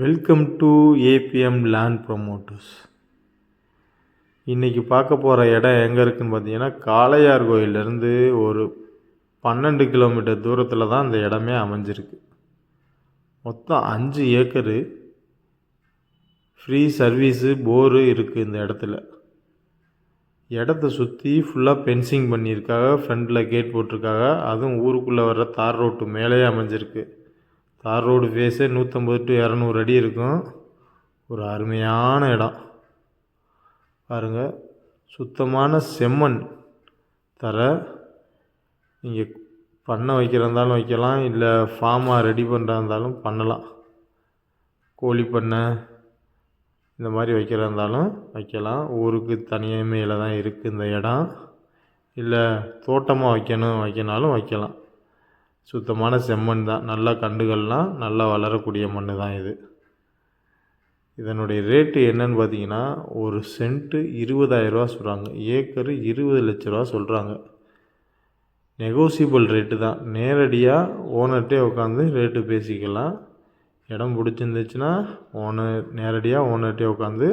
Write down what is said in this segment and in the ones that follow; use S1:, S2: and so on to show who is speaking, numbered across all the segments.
S1: Welcome to ABM land promoters இன்றைக்கி பார்க்க போகிற இடம் எங்கே இருக்குதுன்னு பார்த்தீங்கன்னா காளையார் கோயிலேருந்து ஒரு பன்னெண்டு கிலோமீட்டர் தூரத்தில் தான் இந்த இடமே அமைஞ்சிருக்கு. மொத்தம் அஞ்சு ஏக்கரு ஃப்ரீ சர்வீஸு போரு இருக்குது இந்த இடத்துல. இடத்த சுற்றி ஃபுல்லாக பென்சிங் பண்ணியிருக்காங்க ஃப்ரண்டில் கேட் போட்டிருக்காங்க அதுவும் ஊருக்குள்ளே வர்ற தார் ரோட்டு மேலேயே அமைஞ்சிருக்கு. தார் ரோடு ஃபேஸே நூற்றம்பது டு இரநூறு அடி இருக்கும். ஒரு அருமையான இடம். பாருங்கள் சுத்தமான செம்மண் தர. நீங்கள் பண்ணை வைக்கிறதாலும் இருந்தாலும் வைக்கலாம் இல்லை ஃபார்மாக ரெடி பண்ணுறாருந்தாலும் பண்ணலாம். கோழி பண்ணை இந்த மாதிரி வைக்கிறா இருந்தாலும் வைக்கலாம். ஊருக்கு தனிமையில் தான் இருக்குது இந்த இடம். இல்லை தோட்டமாக வைக்கணும் வைக்கனாலும் வைக்கலாம். சுத்தமான செம்மண் தான். நல்லா கண்டுகள்லாம் நல்லா வளரக்கூடிய மண் தான் இது. இதனுடைய ரேட்டு என்னன்னு பார்த்தீங்கன்னா ஒரு சென்ட்டு இருபதாயிரரூவா சொல்கிறாங்க ஏக்கரு இருபது லட்ச ரூபா சொல்கிறாங்க நெகோசியபிள் ரேட்டு தான். நேரடியாக ஓனர்கிட்டே உட்காந்து ரேட்டு பேசிக்கலாம். இடம் பிடிச்சிருந்துச்சுன்னா ஓனர் நேரடியாக ஓனர்கிட்டே உட்காந்து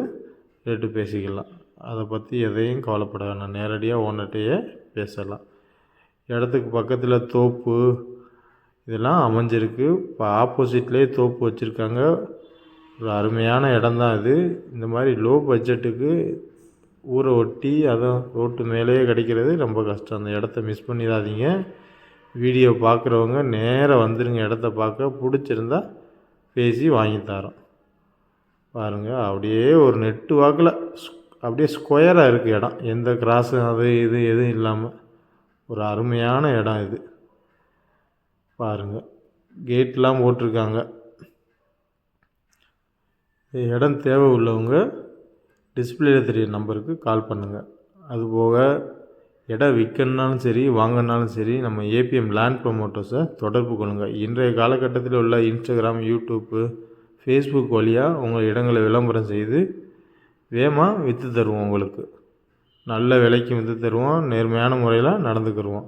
S1: ரேட்டு பேசிக்கலாம். அதை பற்றி எதையும் கவலைப்பட வேணாம். நேரடியாக ஓனர்கிட்டையே பேசலாம். இடத்துக்கு பக்கத்தில் தோப்பு இதெல்லாம் அமைஞ்சிருக்கு. இப்போ ஆப்போசிட்லேயே தோப்பு வச்சுருக்காங்க. ஒரு அருமையான இடம் தான் இது. இந்த மாதிரி லோ பட்ஜெட்டுக்கு ஊரை ஒட்டி அதுவும் ரோட்டு மேலேயே கிடைக்கிறது ரொம்ப கஷ்டம். அந்த இடத்த மிஸ் பண்ணிடாதீங்க. வீடியோ பார்க்குறவங்க நேராக வந்துடுங்க இடத்த பார்க்க பிடிச்சிருந்தா பேசி வாங்கி தரோம். பாருங்கள் அப்படியே ஒரு நெட்டு வாக்கில் அப்படியே ஸ்கொயராக இருக்குது இடம். எந்த கிராஸும் அது இது எதுவும் இல்லாமல் ஒரு அருமையான இடம் இது. பாருங்கள் கேட்லாம் போட்டிருக்காங்க. இடம் தேவை உள்ளவங்க டிஸ்பிளேல தெரியும் நம்பருக்கு கால் பண்ணுங்கள் அதுபோக இடம் விற்கணுனாலும் சரி வாங்கினாலும் சரி நம்ம ஏபிஎம் லேண்ட் ப்ரொமோட்டர்ஸை தொடர்பு கொள்ளுங்கள் இன்றைய காலகட்டத்தில் உள்ள இன்ஸ்டாகிராம் யூடியூப்பு ஃபேஸ்புக் வழியாக உங்கள் இடங்களை விளம்பரம் செய்து வேகமாக விற்று தருவோம் உங்களுக்கு. நல்ல விலைக்கு விற்று தருவோம். நேர்மையான முறையில் நடந்துக்கிடுவோம்